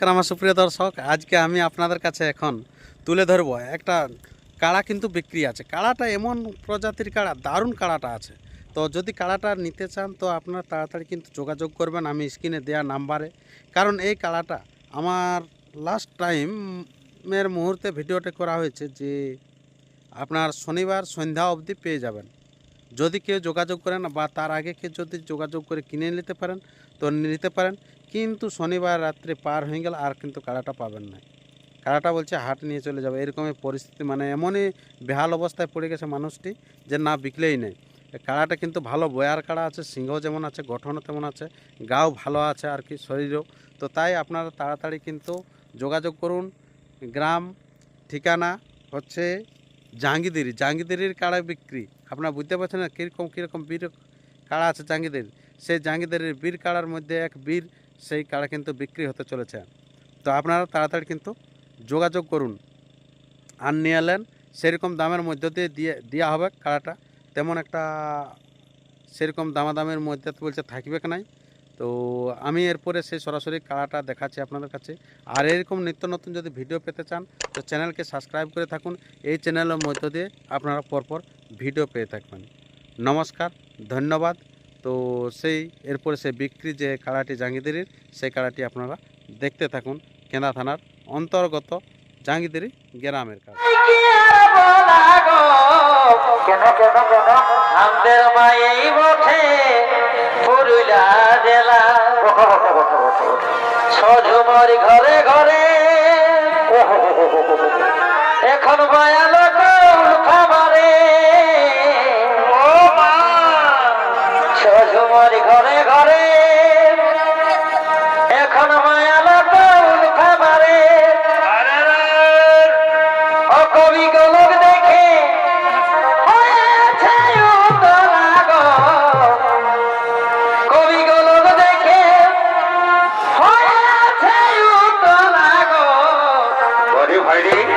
নমস্কার, আমার সুপ্রিয় দর্শক। আজকে আমি আপনাদের কাছে এখন তুলে ধরবো একটা কাড়া কিন্তু বিক্রি আছে। কাড়াটা এমন প্রজাতির কাড়া, দারুণ কাড়াটা আছে। তো যদি কাড়াটা নিতে চান, তো আপনারা তাড়াতাড়ি কিন্তু যোগাযোগ করবেন আমি স্ক্রিনে দেওয়া নাম্বারে। কারণ এই কাড়াটা আমার লাস্ট টাইমের মুহূর্তে ভিডিওটা করা হয়েছে যে আপনার শনিবার সন্ধ্যা অবধি পেয়ে যাবেন। যদি কেউ যোগাযোগ করেন বা তার আগে কেউ যদি যোগাযোগ করে কিনে নিতে পারেন, তো নিতে পারেন। কিন্তু শনিবার রাত্রে পার হয়ে গেল আর কিন্তু কাড়াটা পাবেন না। কাড়াটা বলছে হাট নিয়ে চলে যাবে। এরকমই পরিস্থিতি মানে এমনই বেহাল অবস্থায় পড়ে গেছে মানুষটি যে না বিকলেই নেই। কাড়াটা কিন্তু ভালো বয়ার কাড়া আছে, সিংহ যেমন আছে গঠনও তেমন আছে, গাও ভালো আছে আর কি শরীরও। তো তাই আপনারা তাড়াতাড়ি কিন্তু যোগাযোগ করুন। গ্রাম ঠিকানা হচ্ছে জাহাঙ্গীরদিরি জাহাঙ্গীরদিরির কাড়া বিক্রি। আপনারা বুঝতে পারছেন না কীরকম কীরকম বীর কাড়া আছে জাহাঙ্গীরদির? সেই জাহাঙ্গীরদিরির বীর কাড়ার মধ্যে এক বীর, সেই কাড়া কিন্তু বিক্রি হতে চলেছে। তো আপনারা তাড়াতাড়ি কিন্তু যোগাযোগ করুন। আর নিয়ে এলেন সেরকম দামের মধ্য দিয়ে দিয়ে দেওয়া হবে কাড়াটা। তেমন একটা সেরকম দামাদামের মধ্যে বলছে থাকবে নাই। তো আমি এরপরে সেই সরাসরি কাড়াটা দেখাচ্ছি আপনাদের কাছে। আর এরকম নিত্য নতুন যদি ভিডিও পেতে চান, তো চ্যানেলকে সাবস্ক্রাইব করে থাকুন। এই চ্যানেলের মধ্য দিয়ে আপনারা পরপর ভিডিও পেয়ে থাকবেন। নমস্কার, ধন্যবাদ। তো সেই, এরপরে সেই বিক্রি যে কাড়াটি জাঙ্গিদিরির, সেই কাড়াটি আপনারা দেখতে থাকুন। কেন্দা থানার অন্তর্গত জাঙ্গিদেরি গ্রামের কাজ কেন কেন কেন? আমাদের বটে ঘরে ঘরে। এখন মায়া উতলা